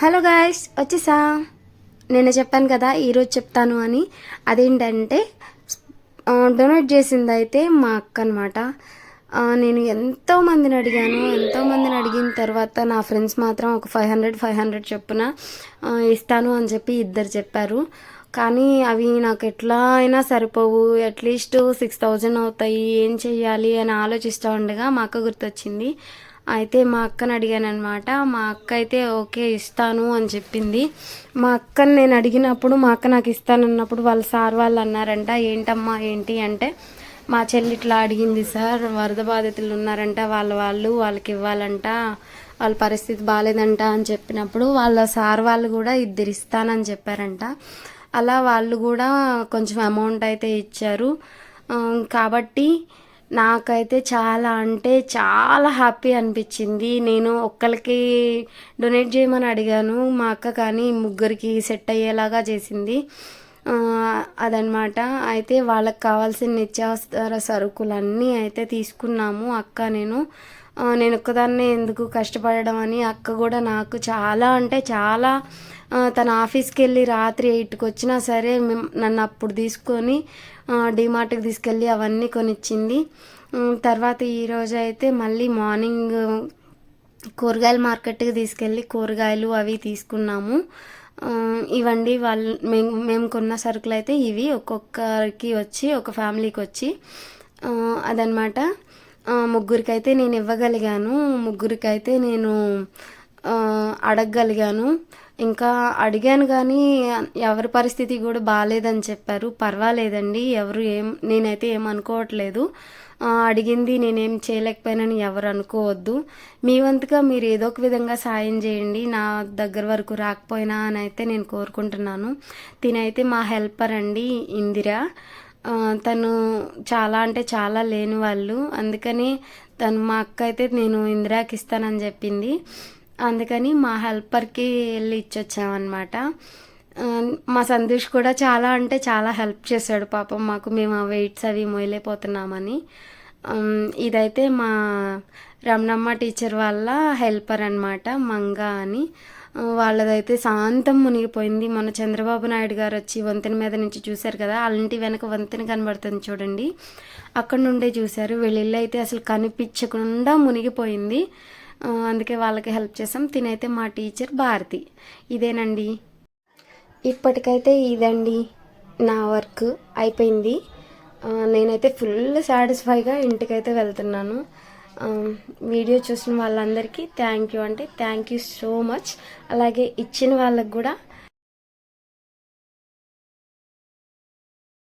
Hello guys వచ్చేసా? నేను చెప్పాను కదా ఈరోజు చెప్తాను అని. అదేంటంటే డొనేట్ చేసింది అయితే మా అక్క అనమాట నేను ఎంతో మందిని అడిగాను. ఎంతో మందిని అడిగిన తర్వాత నా ఫ్రెండ్స్ మాత్రం ఒక ఫైవ్ హండ్రెడ్ ఫైవ్ హండ్రెడ్ చొప్పున ఇస్తాను అని చెప్పి ఇద్దరు చెప్పారు. కానీ అవి నాకు ఎట్లా అయినా సరిపోవు. అట్లీస్ట్ సిక్స్ థౌజండ్ అవుతాయి. ఏం చెయ్యాలి అని ఆలోచిస్తూ ఉండగా మా అక్క గుర్తొచ్చింది. అయితే మా అక్కని అడిగాను అనమాట మా అక్క అయితే ఓకే ఇస్తాను అని చెప్పింది. మా అక్కని నేను అడిగినప్పుడు మా అక్క నాకు ఇస్తానన్నప్పుడు వాళ్ళ సార్ వాళ్ళు అన్నారంట ఏంటమ్మా ఏంటి? అంటే మా చెల్లి ఇట్లా అడిగింది సార్ వరద బాధితులు ఉన్నారంట వాళ్ళ వాళ్ళు వాళ్ళకి ఇవ్వాలంట వాళ్ళ పరిస్థితి బాగాలేదంట అని చెప్పినప్పుడు వాళ్ళ సార్ వాళ్ళు కూడా ఇద్దరు ఇస్తానని చెప్పారంట. అలా వాళ్ళు కూడా కొంచెం అమౌంట్ అయితే ఇచ్చారు. కాబట్టి నాకైతే చాలా అంటే చాలా హ్యాపీ అనిపించింది. నేను ఒక్కరికి డొనేట్ చేయమని అడిగాను. మా అక్క కానీ ముగ్గురికి సెట్ అయ్యేలాగా చేసింది. అదనమాట. అయితే వాళ్ళకి కావాల్సిన నిత్యావసర సరుకులన్నీ అయితే తీసుకున్నాము అక్క నేను. నేను ఒక్కదాన్నే ఎందుకు కష్టపడడం అని అక్క కూడా నాకు చాలా అంటే చాలా తన ఆఫీస్కి వెళ్ళి రాత్రి ఎయిట్కి వచ్చినా సరే మేం- నన్ను అప్పుడు తీసుకొని డిమార్ట్కి తీసుకెళ్ళి అవన్నీ కొనిచ్చింది. తర్వాత ఈరోజు అయితే మళ్ళీ మార్నింగ్ కూరగాయల మార్కెట్కి తీసుకెళ్ళి కూరగాయలు అవి తీసుకున్నాము. ఇవండి వాళ్ళు మేము మేము కొన్న సరుకులు అయితే ఇవి. ఒక్కొక్కరికి వచ్చి ఒక ఫ్యామిలీకి వచ్చి అదనమాట. ముగ్గురికైతే నేను ఇవ్వగలిగాను. ముగ్గురికైతే నేను అడగగలిగాను. ఇంకా అడిగాను కానీ ఎవరి పరిస్థితి కూడా బాగాలేదని చెప్పారు. పర్వాలేదండి ఎవరు ఏం నేనైతే ఏం అనుకోవట్లేదు. అడిగింది నేనేం చేయలేకపోయానని ఎవరు అనుకోవద్దు. మీ వంతుగా మీరు ఏదో ఒక విధంగా సాయం చేయండి నా దగ్గర వరకు రాకపోయినా అని అయితే నేను కోరుకుంటున్నాను. తినైతే మా హెల్పర్ అండి ఇందిర. తను చాలా అంటే చాలా లేని వాళ్ళు. అందుకని తను మా అక్క అయితే నేను ఇందిరాకి ఇస్తానని చెప్పింది. అందుకని మా హెల్పర్కి వెళ్ళి ఇచ్చొచ్చామన్నమాట. మా సంతోష్ కూడా చాలా అంటే చాలా హెల్ప్ చేశాడు పాపం మాకు. మేము ఆ వెయిట్స్ అవి మోయలేకపోతున్నామని. ఇదైతే మా రమణమ్మ టీచర్ వాళ్ళ హెల్పర్ అనమాట మంగ అని. వాళ్ళదైతే శాంతం మునిగిపోయింది. మన చంద్రబాబు నాయుడు గారు వచ్చి వంతెన మీద నుంచి చూశారు కదా అలాంటి వెనక వంతెన కనబడుతుంది చూడండి. అక్కడ నుండే చూశారు. వీళ్ళ అయితే అసలు కనిపించకుండా మునిగిపోయింది. అందుకే వాళ్ళకి హెల్ప్ చేసాం. తినైతే మా టీచర్ భారతి. ఇదేనండి. ఇప్పటికైతే ఇదండి నా వర్క్ అయిపోయింది. నేనైతే ఫుల్ సాటిస్ఫైగా ఇంటికైతే వెళ్తున్నాను. వీడియో చూసిన వాళ్ళందరికీ థ్యాంక్ యూ అంటే థ్యాంక్ యూ సో మచ్. అలాగే ఇచ్చిన వాళ్ళకి కూడా